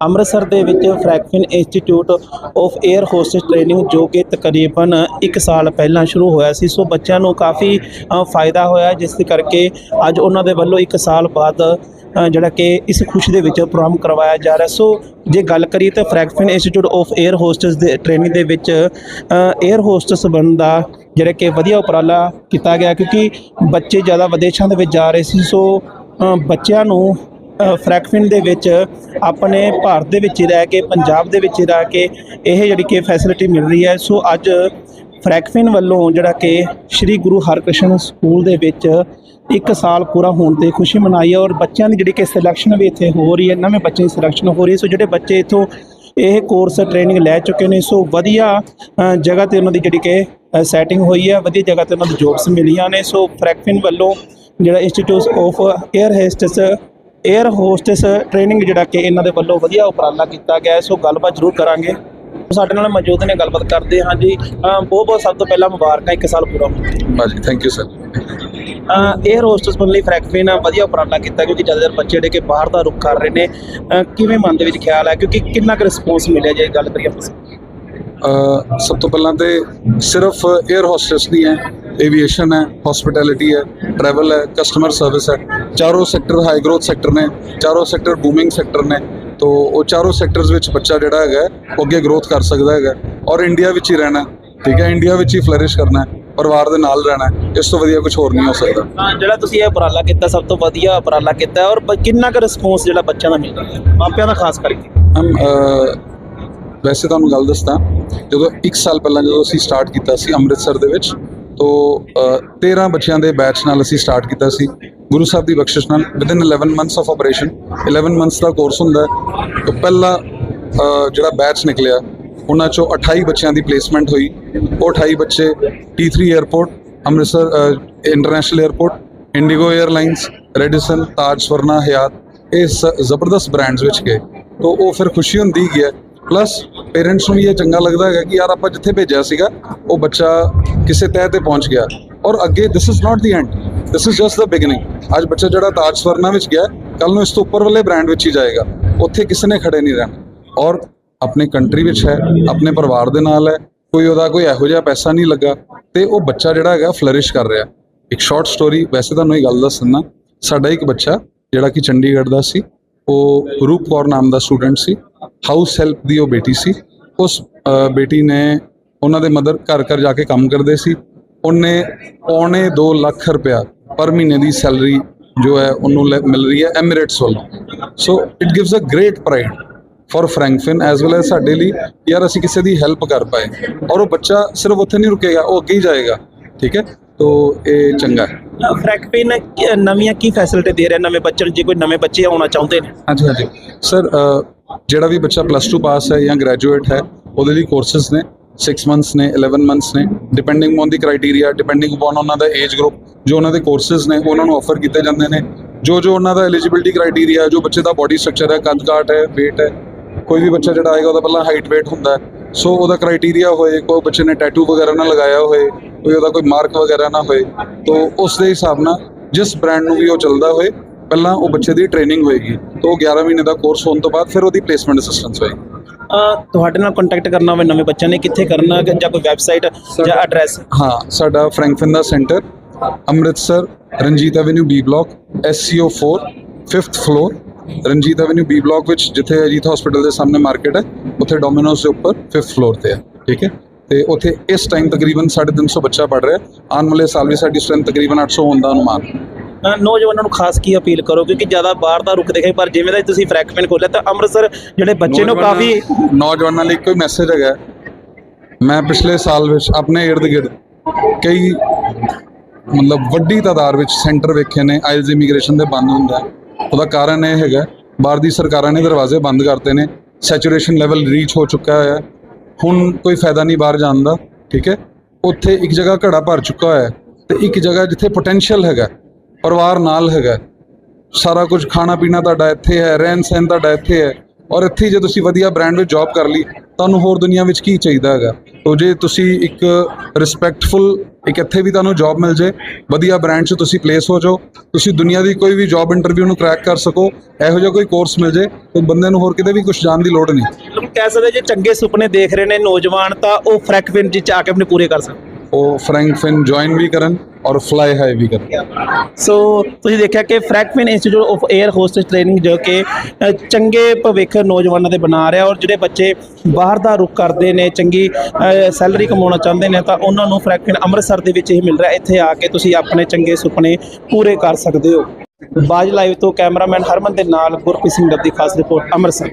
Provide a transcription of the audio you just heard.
ਅੰਮ੍ਰਿਤਸਰ ਦੇ ਵਿੱਚ Frankfinn institute of air hostess training ਜੋ ਕਿ ਤਕਰੀਬਨ 1 ਸਾਲ ਪਹਿਲਾਂ ਸ਼ੁਰੂ ਹੋਇਆ ਸੀ, ਸੋ ਬੱਚਿਆਂ ਨੂੰ ਕਾਫੀ ਫਾਇਦਾ ਹੋਇਆ ਜਿਸ ਕਰਕੇ ਅੱਜ ਉਹਨਾਂ ਦੇ ਵੱਲੋਂ 1 ਸਾਲ ਬਾਅਦ ਜਿਹੜਾ ਕਿ ਇਸ ਖੁਸ਼ੀ ਦੇ ਵਿੱਚ ਪ੍ਰੋਗਰਾਮ ਕਰਵਾਇਆ ਜਾ ਰਿਹਾ ਸੋ ਜੇ ਗੱਲ ਕਰੀਏ ਤਾਂ Frankfinn institute of air hostess ਦੇ ਟ੍ਰੇਨਿੰਗ ਦੇ ਵਿੱਚ 에ਅਰ ਹੋਸਟਸ ਬਣਨ ਦਾ ਜਿਹੜਾ ਕਿ ਵਧੀਆ ਉਪਰਾਲਾ ਕੀਤਾ ਗਿਆ, ਕਿਉਂਕਿ ਬੱਚੇ ਜ਼ਿਆਦਾ ਵਿਦੇਸ਼ਾਂ ਦੇ ਵਿੱਚ ਜਾ ਰਹੇ ਸੀ, ਸੋ ਬੱਚਿਆਂ ਨੂੰ ਫਰੈਕਫਿਨ ਦੇ ਵਿੱਚ ਆਪਣੇ ਭਾਰਤ ਦੇ ਵਿੱਚ ਹੀ ਰਹਿ ਕੇ, ਪੰਜਾਬ ਦੇ ਵਿੱਚ ਹੀ ਰਹਿ ਕੇ ਇਹ ਜਿਹੜੀ ਕਿ ਫੈਸਿਲਿਟੀ ਮਿਲ ਰਹੀ ਹੈ। ਸੋ ਅੱਜ ਫਰੈਕਫਿਨ ਵੱਲੋਂ ਜਿਹੜਾ ਕਿ ਸ੍ਰੀ ਗੁਰੂ ਹਰਕ੍ਰਿਸ਼ਨ ਸਕੂਲ ਦੇ ਵਿੱਚ ਇੱਕ ਸਾਲ ਪੂਰਾ ਹੋਣ ਤੇ ਖੁਸ਼ੀ ਮਨਾਈ ਹੈ ਔਰ ਬੱਚਿਆਂ ਦੀ ਜਿਹੜੀ ਕਿ ਸਿਲੈਕਸ਼ਨ ਵੀ ਇੱਥੇ ਹੋ ਰਹੀ ਹੈ, ਨਵੇਂ ਬੱਚਿਆਂ ਦੀ ਸਿਲੈਕਸ਼ਨ ਹੋ ਰਹੀ ਹੈ। ਸੋ ਜਿਹੜੇ ਬੱਚੇ ਇੱਥੋਂ ਇਹ ਕੋਰਸ ਟ੍ਰੇਨਿੰਗ ਲੈ ਚੁੱਕੇ ਨੇ, ਸੋ ਵਧੀਆ ਜਗ੍ਹਾ ਤੇ ਉਹਨਾਂ ਦੀ ਜਿਹੜੀ ਕਿ ਸੈਟਿੰਗ ਹੋਈ ਹੈ, ਵਧੀਆ ਜਗ੍ਹਾ ਤੇ ਉਹਨਾਂ ਨੂੰ ਜੋਬਸ ਮਿਲੀਆਂ ਨੇ। ਸੋ ਫਰੈਕਫਿਨ ਵੱਲੋਂ ਜਿਹੜਾ institute of air hostess air hostess training ਜਿਹੜਾ ਕਿ ਇਹਨਾਂ ਦੇ ਵੱਲੋਂ ਵਧੀਆ ਉਪਰਾਲਾ ਕੀਤਾ ਗਿਆ ਹੈ। ਸੋ ਗੱਲਬਾਤ ਜ਼ਰੂਰ ਕਰਾਂਗੇ। ਸਾਡੇ ਨਾਲ ਮੌਜੂਦ ਨੇ ਗੱਲਬਾਤ ਕਰਦੇ ਹਾਂ ਜੀ। ਬਹੁਤ ਬਹੁਤ ਸਭ ਤੋਂ ਪਹਿਲਾਂ ਮੁਬਾਰਕਾਂ ਇੱਕ ਸਾਲ ਪੂਰਾ ਹੋਣ ਭਾਜੀ thank you sir air hostess ਬਣਨ ਲਈ ਫ੍ਰੈਂਕਫਿਨ ਵਧੀਆ ਉਪਰਾਲਾ ਕੀਤਾ ਕਿਉਂਕਿ ਜ਼ਿਆਦਾਤਰ ਬੱਚੇ ਜਿਹੜੇ ਕਿ ਬਾਹਰ ਦਾ ਰੁਖ ਕਰ ਰਹੇ ਨੇ ਕਿਵੇਂ ਮਨ ਦੇ ਵਿੱਚ ਖਿਆਲ ਹੈ ਕਿਉਂਕਿ ਕਿੰਨਾ ਕੁ ਰਿਸਪੌਂਸ ਮਿਲਿਆ ਜੇ ਗੱਲ ਕਰੀਏ ਆਪਾਂ ਸਭ ਤੋਂ ਪਹਿਲਾਂ ਤੇ ਸਿਰਫ 에ਅਰ ਹੋਸਟਸ ਨਹੀਂ ਹੈ ਐਵੀਏਸ਼ਨ ਹੈ ਹਸਪਿਟੈਲਿਟੀ ਹੈ ਟਰੈਵਲ ਹੈ ਕਸਟਮਰ ਸਰਵਿਸ ਹੈ। ਚਾਰੋਂ ਸੈਕਟਰ ਹਾਈ ਗਰੋਥ ਸੈਕਟਰ ਨੇ ਚਾਰੋਂ ਸੈਕਟਰ ਬੂਮਿੰਗ ਸੈਕਟਰ ਨੇ। ਤੋ ਉਹ ਚਾਰੋਂ ਸੈਕਟਰਸ ਵਿੱਚ ਬੱਚਾ ਜਿਹੜਾ ਹੈਗਾ ਉਹ ਅੱਗੇ ਗਰੋਥ ਕਰ ਸਕਦਾ ਹੈਗਾ। ਔਰ ਇੰਡੀਆ ਵਿੱਚ ਹੀ ਰਹਿਣਾ ਠੀਕ ਹੈ ਇੰਡੀਆ ਵਿੱਚ ਹੀ ਫਲਰਿਸ਼ ਕਰਨਾ ਹੈ ਪਰਿਵਾਰ ਦੇ ਨਾਲ ਰਹਿਣਾ। ਇਸ ਤੋਂ ਵਧੀਆ ਕੁਝ ਹੋਰ ਨਹੀਂ ਹੋ ਸਕਦਾ। ਜਿਹੜਾ ਤੁਸੀਂ ਇਹ ਉਪਰਾਲਾ ਕੀਤਾ ਸਭ ਤੋਂ ਵਧੀਆ ਉਪਰਾਲਾ ਕੀਤਾ ਔਰ ਕਿੰਨਾ ਕੁ ਰਿਸਪੌਂਸ ਜਿਹੜਾ ਬੱਚਿਆਂ ਦਾ ਮਿਲ ਰਿਹਾ ਹੈ? ਮਾਪਿਆਂ ਦਾ ਖਾਸ ਕਰਕੇ। ਹਮ ਵੈਸੇ ਤੁਹਾਨੂੰ ਗੱਲ ਦੱਸਦਾ ਜਦੋਂ ਇੱਕ ਸਾਲ ਪਹਿਲਾਂ ਜਦੋਂ ਅਸੀਂ ਸਟਾਰਟ ਕੀਤਾ ਸੀ ਅੰਮ੍ਰਿਤਸਰ ਦੇ ਵਿੱਚ, ਤੋਂ 13 ਬੱਚਿਆਂ ਦੇ ਬੈਚ ਨਾਲ ਅਸੀਂ ਸਟਾਰਟ ਕੀਤਾ ਸੀ। ਗੁਰੂ ਸਾਹਿਬ ਦੀ ਬਖਸ਼ਿਸ਼ ਨਾਲ within 11 months of operation 11 months ਦਾ ਕੋਰਸ ਹੁੰਦਾ ਤਾਂ, ਪਹਿਲਾ ਜਿਹੜਾ ਬੈਚ ਨਿਕਲਿਆ, ਉਹਨਾਂ ਚੋਂ 28 ਬੱਚਿਆਂ ਦੀ ਪਲੇਸਮੈਂਟ ਹੋਈ। ਉਹ 28 ਬੱਚੇ T3 airport Amritsar international airport IndiGo airlines Radisson Taj Swarna Hyatt ਇਹ ਜ਼ਬਰਦਸਤ ਬ੍ਰਾਂਡਸ ਵਿੱਚ ਗਏ। ਤੋਂ, ਉਹ ਫਿਰ ਖੁਸ਼ੀ ਹੁੰਦੀ ਗਈ ਪਲੱਸ ਪੇਰੈਂਟਸ ਨੂੰ ਵੀ ਇਹ ਚੰਗਾ ਲੱਗਦਾ ਹੈਗਾ ਕਿ ਯਾਰ ਆਪਾਂ ਜਿੱਥੇ ਭੇਜਿਆ ਸੀਗਾ, ਉਹ ਬੱਚਾ ਕਿਸੇ ਤਹਿ ਤੇ ਪਹੁੰਚ ਗਿਆ। ਔਰ ਅੱਗੇ this is not the end this is just the beginning ਅੱਜ ਬੱਚਾ ਜਿਹੜਾ ਤਾਜ ਸਵਰਨਾ ਵਿੱਚ ਗਿਆ ਕੱਲ ਨੂੰ ਇਸ ਤੋਂ ਉੱਪਰ ਵਾਲੇ ਬ੍ਰਾਂਡ ਵਿੱਚ ਹੀ ਜਾਏਗਾ। ਉੱਥੇ ਕਿਸੇ ਨੇ ਖੜੇ ਨਹੀਂ ਰਹਿਣਾ। ਔਰ ਆਪਣੇ ਕੰਟਰੀ ਵਿੱਚ ਹੈ, ਆਪਣੇ ਪਰਿਵਾਰ ਦੇ ਨਾਲ ਹੈ, ਕੋਈ ਉਹਦਾ ਕੋਈ ਇਹੋ ਜਿਹਾ ਪੈਸਾ ਨਹੀਂ ਲੱਗਾ ਤੇ ਉਹ ਬੱਚਾ ਜਿਹੜਾ ਹੈਗਾ ਫਲਰਿਸ਼ ਕਰ ਰਿਹਾ। ਇੱਕ ਸ਼ਾਰਟ ਸਟੋਰੀ ਵੈਸੇ ਤੁਹਾਨੂੰ ਇਹ ਗੱਲ ਦੱਸ ਦਿੰਦਾ ਸਾਡਾ ਇੱਕ ਬੱਚਾ ਜਿਹੜਾ ਕਿ ਚੰਡੀਗੜ੍ਹ ਦਾ ਸੀ, ਉਹ ਰੂਪ ਕੌਰ ਨਾਮ ਦਾ ਸਟੂਡੈਂਟ ਸੀ। ਹਾਊਸ ਹੈਲਪ ਦੀ ਉਹ ਬੇਟੀ ਸੀ। ਉਸ ਬੇਟੀ ਨੇ ਉਹਨਾਂ ਦੇ ਮਦਰ ਘਰ ਘਰ ਜਾ ਕੇ ਕੰਮ ਕਰਦੇ ਸੀ। ਉਹਨੇ ਪੌਣੇ 2 ਲੱਖ ਰੁਪਇਆ ਪਰ ਮਹੀਨੇ ਦੀ ਸੈਲਰੀ ਜੋ ਹੈ ਉਹਨੂੰ ਮਿਲ ਰਹੀ ਹੈ ਐਮਿਰੇਟਸ ਵੱਲੋਂ। So it gives a great pride for Frankfinn as well as ਸਾਡੇ ਲਈ ਯਾਰ ਅਸੀਂ ਕਿਸੇ ਦੀ ਹੈਲਪ ਕਰ ਪਾਏ। ਔਰ ਉਹ ਬੱਚਾ ਸਿਰਫ ਉੱਥੇ ਨਹੀਂ ਰੁਕੇਗਾ ਉਹ ਅੱਗੇ ਹੀ ਜਾਏਗਾ। ਠੀਕ ਹੈ? ਤੋ ਇਹ ਚੰਗਾ ਹੈ। ਫ੍ਰੈਂਕਫਿਨ ਨਵੀਆਂ ਕੀ ਫੈਸਿਲਿਟੀ ਦੇ ਰਿਹਾ? ਨਵੇਂ ਬੱਚਿਆਂ ਨੂੰ ਜੇ ਕੋਈ ਨਵੇਂ ਬੱਚੇ ਆਉਣਾ ਚਾਹੁੰਦੇ ਨੇ? ਹਾਂਜੀ ਹਾਂਜੀ। ਸਰ ਜਿਹੜਾ ਵੀ ਬੱਚਾ ਪਲੱਸ 2 ਪਾਸ ਹੈ ਜਾਂ ਗ੍ਰੈਜੂਏਟ ਹੈ, ਉਹਦੇ ਲਈ ਕੋਰਸਸ ਨੇ 6 ਮੰਥਸ ਨੇ 11 ਮੰਥਸ ਨੇ depending on the criteria depending on ਉਹਨਾਂ ਦਾ ਏਜ ਗਰੁੱਪ ਜੋ ਉਹਨਾਂ ਦੇ ਕੋਰਸਸ ਨੇ, ਉਹਨਾਂ ਨੂੰ ਆਫਰ ਕੀਤੇ ਜਾਂਦੇ ਨੇ। ਜੋ ਜੋ ਉਹਨਾਂ ਦਾ ਐਲੀਜੀਬਿਲਟੀ ਕ੍ਰਾਈਟੇਰੀਆ ਜੋ ਬੱਚੇ ਦਾ ਬਾਡੀ ਸਟਰਕਚਰ ਹੈ, ਕੱਦ ਕਾਠ ਹੈ, weight ਹੈ, ਕੋਈ ਵੀ ਬੱਚਾ ਜਿਹੜਾ ਆਏਗਾ, ਉਹਦਾ ਪਹਿਲਾਂ ਹਾਈਟ weight ਹੁੰਦਾ ਹੈ। ਸੋ ਉਹਦਾ ਕ੍ਰਾਈਟੇਰੀਆ ਹੋਏ, ਕੋਈ ਬੱਚੇ ਨੇ ਟੈਟੂ ਵਗੈਰਾ ਨਾ ਲਗਾਇਆ ਹੋਏ, ਕੋਈ ਉਹਦਾ ਕੋਈ ਮਾਰਕ ਵਗੈਰਾ ਨਾ ਹੋਏ, ਤੋਂ ਉਸ ਦੇ ਹਿਸਾਬ ਨਾਲ ਜਿਸ ਬ੍ਰਾਂਡ ਨੂੰ ਵੀ ਉਹ ਚੱਲਦਾ ਹੋਏ ਪਹਿਲਾਂ ਉਹ ਬੱਚੇ ਦੀ ਟ੍ਰੇਨਿੰਗ ਹੋਏਗੀ ਤੋਂ 11 ਮਹੀਨੇ ਦਾ ਕੋਰਸ ਹੋਣ ਤੋਂ ਬਾਅਦ ਫਿਰ ਉਹਦੀ ਪਲੇਸਮੈਂਟ ਅਸਿਸਟੈਂਸ ਹੋਏਗੀ। ਤੁਹਾਡੇ ਨਾਲ ਕੰਟੈਕਟ ਕਰਨਾ ਹੋਵੇ ਨਵੇਂ ਬੱਚਿਆਂ ਨੇ ਕਿੱਥੇ ਕਰਨਾ ਜਾਂ ਕੋਈ ਵੈਬਸਾਈਟ ਜਾਂ ਐਡਰੈਸ ਹਾਂ ਸਾਡਾ ਫ੍ਰੈਂਕਫਿਨ ਦਾ centre Amritsar Ranjit avenue B block SCO 4 5th floor Ranjit avenue B block ਵਿੱਚ ਜਿੱਥੇ ਅਜੀਤ ਹਸਪੀਟਲ ਦੇ ਸਾਹਮਣੇ ਮਾਰਕੀਟ ਹੈ ਉੱਥੇ ਡੋਮਿਨੋਜ਼ ਦੇ ਉੱਪਰ 5th ਫਲੋਰ ਤੇ ਹੈ ਠੀਕ ਹੈ? ਤੇ ਉੱਥੇ ਇਸ ਟਾਈਮ ਤਕਰੀਬਨ 350 ਬੱਚਾ ਪੜ ਰਿਹਾ ਆਉਣ ਵਾਲੇ ਸਾਲ ਵੀ ਸਾਡੀ ਸਟਰੈਂਥ ਤਕਰੀਬਨ 800 ਹੋਣ ਦਾ ਅਨੁਮਾਨ। ਨੌਜਵਾਨਾਂ ਨੂੰ ਖਾਸ ਕੀ ਅਪੀਲ ਕਰੋ? ਕਿਉਂਕਿ ਜ਼ਿਆਦਾ ਬਾਹਰ ਦਾ ਰੁਕ ਦੇਖੇ ਪਰ ਜਿਵੇਂ ਦਾ ਤੁਸੀਂ ਫ੍ਰੈਂਕਫਿਨ ਖੋਲਿਆ ਤਾਂ ਅੰਮ੍ਰਿਤਸਰ ਜਿਹੜੇ ਬੱਚੇ ਨੂੰ ਕਾਫੀ ਨੌਜਵਾਨਾਂ- ਲਈ ਕੋਈ ਮੈਸੇਜ ਹੈਗਾ? ਮੈਂ ਪਿਛਲੇ ਸਾਲ ਵਿੱਚ ਆਪਣੇ ਇਰਦ ਗਿਰਦ ਕਈ ਮਤਲਬ ਵੱਡੀ ਤਾਦਾਦ ਵਿੱਚ ਸੈਂਟਰ ਵੇਖੇ ਨੇ ਆਈਲਸ ਇਮੀਗ੍ਰੇਸ਼ਨ ਦੇ ਬੰਦ ਹੁੰਦਾ ਉਹਦਾ ਕਾਰਨ ਇਹ ਹੈਗਾ, ਬਾਹਰ ਦੀ ਸਰਕਾਰਾਂ ਨੇ ਦਰਵਾਜ਼ੇ ਬੰਦ ਕਰਤੇ ਨੇ ਸੈਚੂਰੇਸ਼ਨ ਲੈਵਲ ਰੀਚ ਹੋ ਚੁੱਕਾ ਹੈ। ਹੁਣ ਕੋਈ ਫਾਇਦਾ ਨਹੀਂ ਬਾਹਰ ਜਾਣ ਦਾ, ਠੀਕ ਹੈ? ਉੱਥੇ ਇੱਕ ਜਗ੍ਹਾ ਘੜਾ ਭਰ ਚੁੱਕਾ ਹੋਇਆ ਹੈ ਤੇ ਇੱਕ ਜਗ੍ਹਾ ਜਿੱਥੇ ਪੋਟੈਂਸ਼ੀਅਲ ਹੈਗਾ ਪਰਿਵਾਰ ਨਾਲ ਹੈਗਾ। ਸਾਰਾ ਕੁਝ ਖਾਣਾ ਪੀਣਾ ਤੁਹਾਡਾ ਇੱਥੇ ਹੈ, ਰਹਿਣ ਸਹਿਣ ਤੁਹਾਡਾ ਇੱਥੇ ਹੈ। ਔਰ ਇੱਥੇ ਜੇ ਤੁਸੀਂ ਵਧੀਆ ਬ੍ਰਾਂਡ ਵਿੱਚ ਜੌਬ ਕਰ ਲਈ, ਤੁਹਾਨੂੰ ਹੋਰ ਦੁਨੀਆ ਵਿੱਚ ਕੀ ਚਾਹੀਦਾ ਹੈਗਾ? ਤੋ ਜੇ ਤੁਸੀਂ ਇੱਕ ਰਿਸਪੈਕਟਫੁਲ ਇੱਕ ਇੱਥੇ ਵੀ ਤੁਹਾਨੂੰ ਜੌਬ ਮਿਲ ਜੇ, ਵਧੀਆ ਬ੍ਰਾਂਡ 'ਚ ਤੁਸੀਂ ਪਲੇਸ ਹੋ ਜਾਓ, ਤੁਸੀਂ ਦੁਨੀਆ ਦੀ ਕੋਈ ਵੀ ਜੌਬ ਇੰਟਰਵਿਊ ਨੂੰ ਕ੍ਰੈਕ ਕਰ ਸਕੋ, ਇਹੋ ਜਿਹਾ ਕੋਈ ਕੋਰਸ ਮਿਲ ਜੇ, ਤੇ ਬੰਦੇ ਨੂੰ ਹੋਰ ਕਿਤੇ ਵੀ ਕੁਝ ਜਾਣ ਦੀ ਲੋੜ ਨਹੀਂ। ਮਤਲਬ ਕਹਿ ਸਕਦੇ ਜੇ ਚੰਗੇ ਸੁਪਨੇ ਦੇਖ ਰਹੇ ਨੇ ਨੌਜਵਾਨ, ਤਾਂ ਉਹ ਫ੍ਰੈਕਵਿਨ ਚ ਆ ਕੇ ਆਪਣੇ ਪੂਰੇ ਕਰ ਸਕਦੇ। ਉਹ ਫਰੈਂਕਫਿਨ ਜੁਆਇਨ ਵੀ ਕਰਨ ਔਰ ਫਲਾਈ ਹਾਈ ਵੀ ਕਰਨ। ਸੋ ਤੁਸੀਂ ਦੇਖਿਆ ਕਿ Frankfinn institute of air hostess training ਜੋ ਕਿ ਚੰਗੇ ਭਵਿੱਖ ਨੌਜਵਾਨਾਂ ਦੇ ਬਣਾ ਰਿਹਾ ਔਰ ਜਿਹੜੇ ਬੱਚੇ ਬਾਹਰ ਦਾ ਰੁਖ ਕਰਦੇ ਨੇ, ਚੰਗੀ ਸੈਲਰੀ ਕਮਾਉਣਾ ਚਾਹੁੰਦੇ ਨੇ, ਤਾਂ ਉਹਨਾਂ ਨੂੰ ਫ੍ਰੈਂਕਫਿਨ ਅੰਮ੍ਰਿਤਸਰ ਦੇ ਵਿੱਚ ਹੀ ਮਿਲ ਰਿਹਾ। ਇੱਥੇ ਆ ਕੇ ਤੁਸੀਂ ਆਪਣੇ ਚੰਗੇ ਸੁਪਨੇ ਪੂਰੇ ਕਰ ਸਕਦੇ ਹੋ। ਬਾਜ ਲਾਈਵ ਤੋਂ ਕੈਮਰਾਮੈਨ ਹਰਮਨ ਦੇ ਨਾਲ ਗੁਰਪ੍ਰੀਤ ਸਿੰਘ ਦੱਦੀ ਖਾਸ ਰਿਪੋਰਟ ਅੰਮ੍ਰਿਤਸਰ।